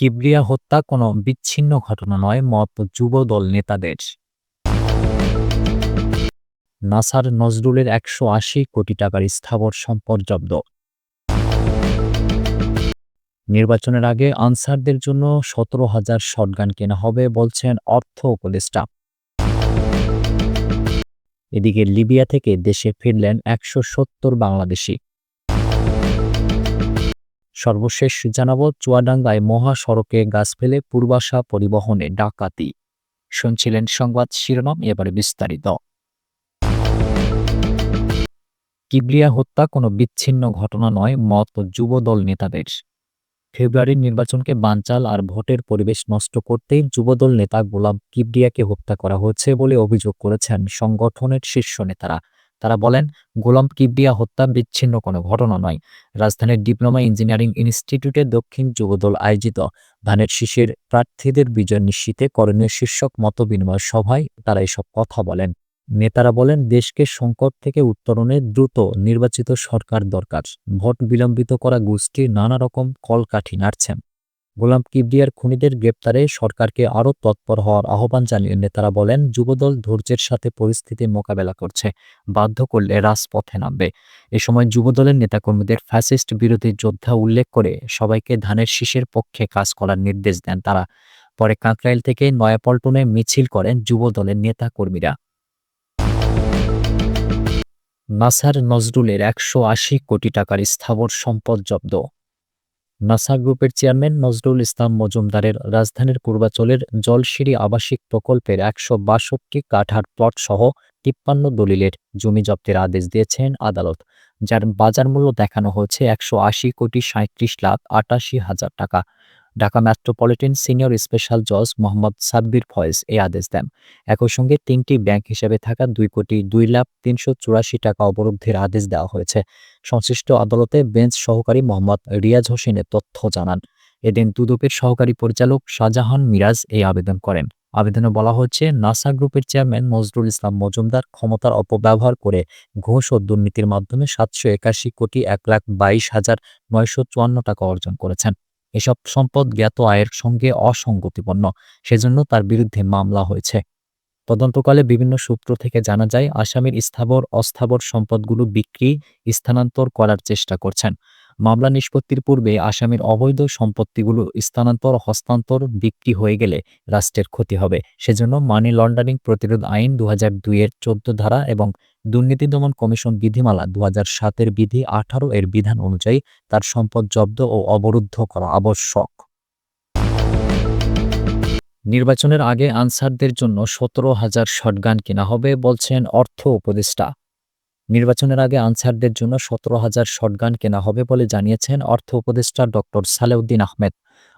কিবরিয়া হত্যা কোনো বিচ্ছিন্ন ঘটনা নয়, মত যুবদল নেতাদের। নাসার নজরুলের একশো আশি কোটি টাকার স্থাবর সম্পদ জব্দ। নির্বাচনের আগে আনসারদের জন্য সতেরো হাজার শটগান কেনা হবে বলছেন অর্থ উপদেষ্টা। এদিকে লিবিয়া থেকে দেশে ফিরলেন একশো সত্তর বাংলাদেশি। সর্বশেষ জানাব, চুয়াডাঙ্গায় মহাসড়কে গাছ ফেলে পূর্বাশা পরিবহনে ডাকাতি। শুনছিলেন সংবাদ শিরোনাম, এবারে বিস্তারিত। কিবলিয়া হত্যা কোনো বিচ্ছিন্ন ঘটনা নয়, মত যুবদল নেতাদের। ফেব্রুয়ারির নির্বাচনকে বানচাল আর ভোটের পরিবেশ নষ্ট করতেই যুবদল নেতা গোলাম কিবরিয়াকে হত্যা করা হয়েছে বলে অভিযোগ করেছেন সংগঠনের শীর্ষ নেতারা। তারা বলেন, গোলাম কিবরিয়া হত্যা বিচ্ছিন্ন কোনো ঘটনা নয়। রাজধানীর ডিপ্লোমা ইঞ্জিনিয়ারিং ইনস্টিটিউটে দক্ষিণ যুবদল আয়োজিত ধানের শীষের প্রার্থীদের বিজয় নিশ্চিতে করণীয় শীর্ষক মতবিনিময় সভায় তারা এসব কথা বলেন। নেতারা বলেন, দেশকে সংকট থেকে উত্তরণে দ্রুত নির্বাচিত সরকার দরকার। ভোট বিলম্বিত করা গোষ্ঠী নানা রকম কলকাঠি নাড়ছেন। গোলাম কিবরিয়ার খুনিদের গ্রেপ্তারে সরকারকে আরও তৎপর হওয়ার আহ্বান জানিয়ে নেতারা বলেন, যুবদল ধৈর্যের সাথে পরিস্থিতি মোকাবেলা করছে, বাধ্য করলে রাজপথে নামবে। এ সময় যুবদলের নেতাকর্মীদের ফ্যাসিস্ট বিরোধী যোদ্ধা উল্লেখ করে সবাইকে ধানের শীষের পক্ষে কাজ করার নির্দেশ দেন তারা। পরে কাকরাইল থেকে নয়াপল্টনে মিছিল করেন যুবদলের নেতাকর্মীরা। নাসার নজরুলের একশো আশি কোটি টাকার স্থাবর সম্পদ জব্দ। নাসা গ্রুপের চেয়ারম্যান নজরুল ইসলাম মজুমদারের রাজধানীর পূর্বাচলের জলসিরি আবাসিক প্রকল্পের একশো বাষট্টি কাঠার প্লট সহ তিপ্পান্ন দলিলের জমি জব্দের আদেশ দিয়েছেন আদালত, যার বাজার মূল্য দেখানো হয়েছে একশো আশি কোটি সাঁত্রিশ লাখ আটাশি হাজার টাকা। ঢাকা মেট্রোপলিটন সিনিয়র স্পেশাল জজ মোহাম্মদ সাব্বির ফয়েজ এই আদেশ দেন। একই সঙ্গে তিনটি ব্যাংক হিসেবে থাকা দুই কোটি দুই লাখ তিনশো চুরাশি টাকা অবরুদ্ধের আদেশ দেওয়া হয়েছে। সংশ্লিষ্ট আদালতে বেঞ্চ সহকারী মোহাম্মদ রিয়াজ হোসেনের তথ্য জানান। এদিন দুদকের সহকারী পরিচালক শাহজাহান মিরাজ এই আবেদন করেন। আবেদনে বলা হচ্ছে নাসা গ্রুপের চেয়ারম্যান নজরুল ইসলাম মজুমদার ক্ষমতার অপব্যবহার করে ঘোষ ও দুর্নীতির মাধ্যমে সাতশো একাশি কোটি এক লাখ বাইশ হাজার নয়শো চুয়ান্ন টাকা অর্জন করেছেন। এসব সম্পদ জ্ঞাত আয়ের সঙ্গে অসঙ্গতিপন্ন, সেজন্য তার বিরুদ্ধে মামলা হয়েছে। তদন্তকালে বিভিন্ন সূত্র থেকে জানা যায়, আসামির স্থাবর অস্থাবর সম্পদগুলো বিক্রি, স্থানান্তর করার চেষ্টা করছেন। মামলা নিষ্পত্তির পূর্বে আসামির অবৈধ সম্পত্তিগুলো স্থানান্তর, হস্তান্তর, বিক্রি হয়ে গেলে রাষ্ট্রের ক্ষতি হবে। সেজন্য মানি লন্ডারিং প্রতিরোধ আইন দু এর চোদ্দ ধারা এবং দুর্নীতি দমন কমিশন বিধিমালা দু সাতের বিধি আঠারো এর বিধান অনুযায়ী তার সম্পদ জব্দ ও অবরুদ্ধ করা আবশ্যক। নির্বাচনের আগে আনসারদের জন্য সতেরো হাজার শটগান কেনা হবে বলছেন অর্থ উপদেষ্টা। নির্বাচনের আগে আনসারদের জন্য সতেরো হাজার শটগান কেনা হবে বলে জানিয়েছেন অর্থ উপদেষ্টা ডক্টর সালেউদ্দিন আহমেদ।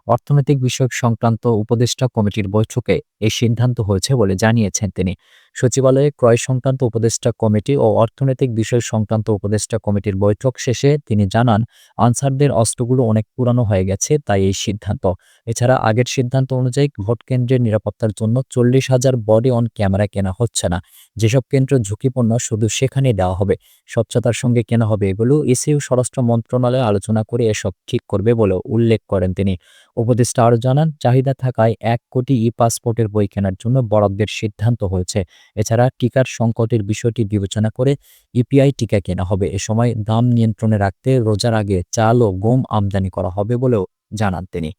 অর্থনৈতিক বিষয়ক সংক্রান্ত উপদেষ্টা কমিটির বৈঠকে এই সিদ্ধান্ত হয়েছে বলে জানিয়েছেন তিনি। সচিবালয়ে ক্রয় সংক্রান্ত উপদেষ্টা কমিটি ও অর্থনৈতিক বিষয় সংক্রান্ত উপদেষ্টা কমিটির বৈঠক শেষে তিনি জানান, আনসারদের অস্ত্রগুলো অনেক পুরানো হয়ে গেছে, তাই এই সিদ্ধান্ত। এছাড়া আগের সিদ্ধান্ত অনুযায়ী ভোট কেন্দ্রের নিরাপত্তার জন্য চল্লিশ হাজার বডি অন ক্যামেরা কেনা হচ্ছে না। যেসব কেন্দ্র ঝুঁকিপূর্ণ শুধু সেখানে দেওয়া হবে। স্বচ্ছতার সঙ্গে কেনা হবে এগুলো ইসিউ স্বরাষ্ট্র মন্ত্রণালয়ে আলোচনা করে এসব ঠিক করবে বলেও উল্লেখ করেন তিনি। উপদেষ্টা আরও জানান, চাহিদা থাকায় এক কোটি ই পাসপোর্টের বই কেনার জন্য বরাদ্দের সিদ্ধান্ত হয়েছে। এছাড়া টিকার সংকটের বিষয়টি বিবেচনা করে ইপিআই টিকা কেনা হবে। এ সময় দাম নিয়ন্ত্রণে রাখতে রোজার আগে চাল ও গম আমদানি করা হবে বলেও জানান তিনি।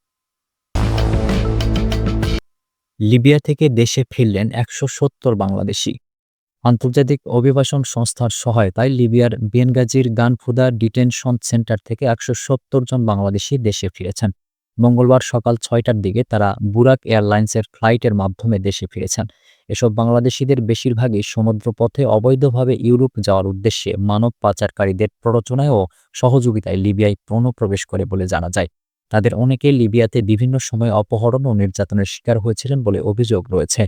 লিবিয়া থেকে দেশে ফিরলেন একশো সত্তর বাংলাদেশি। আন্তর্জাতিক অভিবাসন সংস্থার সহায়তায় লিবিয়ার বেনগাজির গানফুদা ডিটেনশন সেন্টার থেকে একশো সত্তর জন বাংলাদেশি দেশে ফিরেছেন। মঙ্গলবার সকাল ছয়টার দিকে তারা বুরাক এয়ারলাইন্সের ফ্লাইটের মাধ্যমে দেশে ফিরেছেন। এসব বাংলাদেশিদের বেশিরভাগই সমুদ্রপথে অবৈধভাবে ইউরোপ যাওয়ার উদ্দেশ্যে মানব পাচারকারীদের প্ররোচনায় ও সহযোগিতায় লিবিয়ায় প্রণপ্রবেশ করে বলে জানা যায়। তাদের অনেকে লিবিয়াতে বিভিন্ন সময় অপহরণ ও নির্যাতনের শিকার হয়েছিলেন বলে অভিযোগ রয়েছে।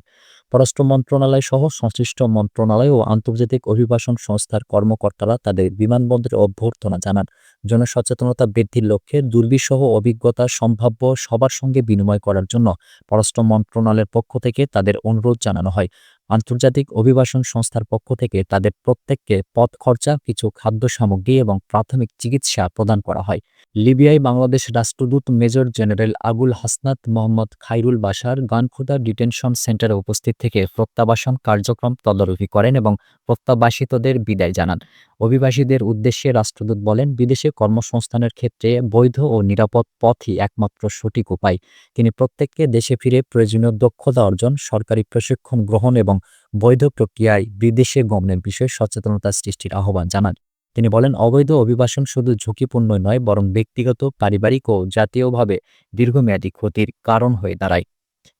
পররাষ্ট্র মন্ত্রণালয় সহ সংশ্লিষ্ট মন্ত্রণালয় ও আন্তর্জাতিক অভিবাসন সংস্থার কর্মকর্তারা তাদের বিমানবন্দরে অভ্যর্থনা জানান। জনসচেতনতা বৃদ্ধির লক্ষ্যে দুর্বিসহ অভিজ্ঞতা সম্ভাব্য সবার সঙ্গে বিনিময় করার জন্য পররাষ্ট্র মন্ত্রণালয়ের পক্ষ থেকে তাদের অনুরোধ জানানো হয়। আন্তর্জাতিক অভিবাসন সংস্থার পক্ষ থেকে তাদের প্রত্যেককে পথ খরচা, কিছু খাদ্য সামগ্রী এবং প্রাথমিক চিকিৎসা প্রদান করা হয়। লিবিয়ায় বাংলাদেশ রাষ্ট্রদূত মেজর জেনারেল আবুল হাসনাত মোহাম্মদ খাইরুল বাশার গানখুদা ডিটেনশন সেন্টারে উপস্থিত থেকে প্রত্যাবাসন কার্যক্রম তদারকি করেন এবং প্রত্যাবাসিতদের বিদায় জানান। অভিবাসীদের উদ্দেশ্যে রাষ্ট্রদূত বলেন, বিদেশে কর্মসংস্থানের ক্ষেত্রে বৈধ ও নিরাপদ পথই একমাত্র সঠিক উপায়। তিনি প্রত্যেককে দেশে ফিরে প্রয়োজনীয় দক্ষতা অর্জন, সরকারি প্রশিক্ষণ গ্রহণ এবং বৈধ প্রক্রিয়ায় বিদেশে গমনের বিষয়ে সচেতনতা সৃষ্টির আহ্বান জানান। তিনি বলেন, অবৈধ অভিবাসন শুধু ঝুঁকিপূর্ণ নয়, বরং ব্যক্তিগত, পারিবারিক ও জাতীয়ভাবে দীর্ঘমেয়াদী ক্ষতির কারণ হয়ে দাঁড়ায়।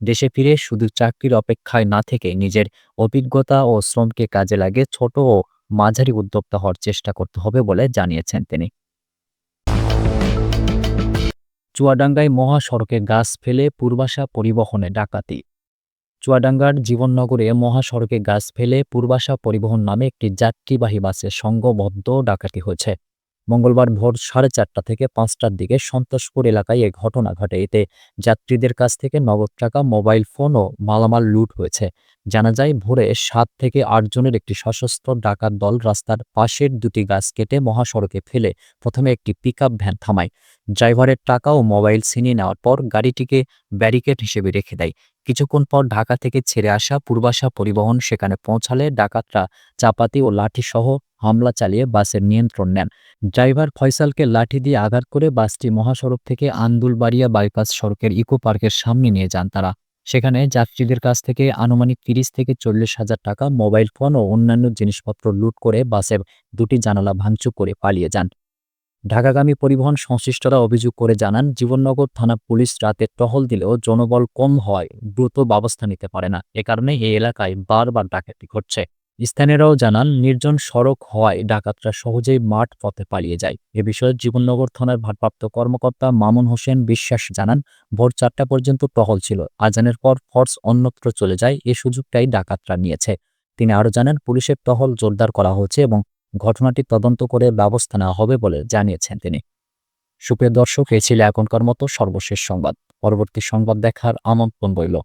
দেশে ফিরে শুধু চাকরির অপেক্ষায় না থেকে নিজের অভিজ্ঞতা ও শ্রমকে কাজে লাগে ছোট ও মাঝারি উদ্যোক্তা হওয়ার চেষ্টা করতে হবে বলে জানিয়েছেন তিনি। চুয়াডাঙ্গায় মহাসড়কে গাছ ফেলে পূর্বাশা পরিবহনে ডাকাতি। চুয়াডাঙ্গার জীবননগরে মহাসড়কে গাছ ফেলে পূর্বাশা পরিবহন নামে একটি যাত্রীবাহী বাসে সংঘবদ্ধ ডাকাতি হয়েছে। মঙ্গলবার ভোর সাড়ে চারটা থেকে পাঁচটার দিকে সন্তোষপুর এলাকায় এ ঘটনা ঘটে। এতে যাত্রীদের কাছ থেকে নগদ টাকা, মোবাইল ফোন ও মালামাল লুট হয়েছে। জানা যায়, ভোরে সাত থেকে আট জনের একটি সশস্ত্র ডাকাত দল রাস্তার পাশের দুটি গাছ কেটে মহাসড়কে ফেলে প্রথমে একটি পিকআপ ভ্যান থামায়। ড্রাইভারের টাকা ও মোবাইল ছিনিয়ে নেওয়ার পর গাড়িটিকে ব্যারিকেড হিসেবে রেখে দেয়। কিছুক্ষণ পর ঢাকা থেকে ছেড়ে আসা পূর্বাশা পরিবহন সেখানে পৌঁছালে ডাকাতরা চাপাতি ও লাঠি সহ হামলা চালিয়ে বাসের নিয়ন্ত্রণ নেন। ড্রাইভার ফয়সালকে লাঠি দিয়ে আঘাত করে বাসটি মহাসড়ক থেকে আন্দুলবাড়িয়া বাইপাস সড়কের ইকো পার্কের সামনে নিয়ে যান তারা। সেখানে যাত্রীদের কাছ থেকে আনুমানিক তিরিশ থেকে চল্লিশ হাজার টাকা, মোবাইল ফোন ও অন্যান্য জিনিসপত্র লুট করে বাসের দুটি জানালা ভাঙচুর করে পালিয়ে যান। ঢাকাগামী পরিবহন সংশ্লিষ্টরা অভিযোগ করে জানান, জীবননগর থানা পুলিশ রাতে টহল দিলেও জনবল কম হওয়ায় দ্রুত ব্যবস্থা নিতে পারে না। এ কারণে এই এলাকায় বারবার ডাকাতি ঘটছে। স্থানীয়রাও জানান, নির্জন সড়ক হওয়ায় ডাকাতরা সহজেই মাঠ পথে পালিয়ে যায়। এ বিষয়ে জীবননগর থানার ভারপ্রাপ্ত কর্মকর্তা মামুন হোসেন বিশ্বাস জানান, ভোর চারটা পর্যন্ত টহল ছিল। আজানের পর ফোর্স অন্যত্র চলে যায়, এ সুযোগটাই ডাকাতরা নিয়েছে। তিনি আরও জানান, পুলিশের টহল জোরদার করা হয়েছে এবং ঘটনাটি তদন্ত করে ব্যবস্থা নেওয়া হবে বলে জানিয়েছেন তিনি। সুপ্রিয় দর্শক, এ ছিল এখনকার মতো সর্বশেষ সংবাদ। পরবর্তী সংবাদ দেখার আমন্ত্রণ রইল।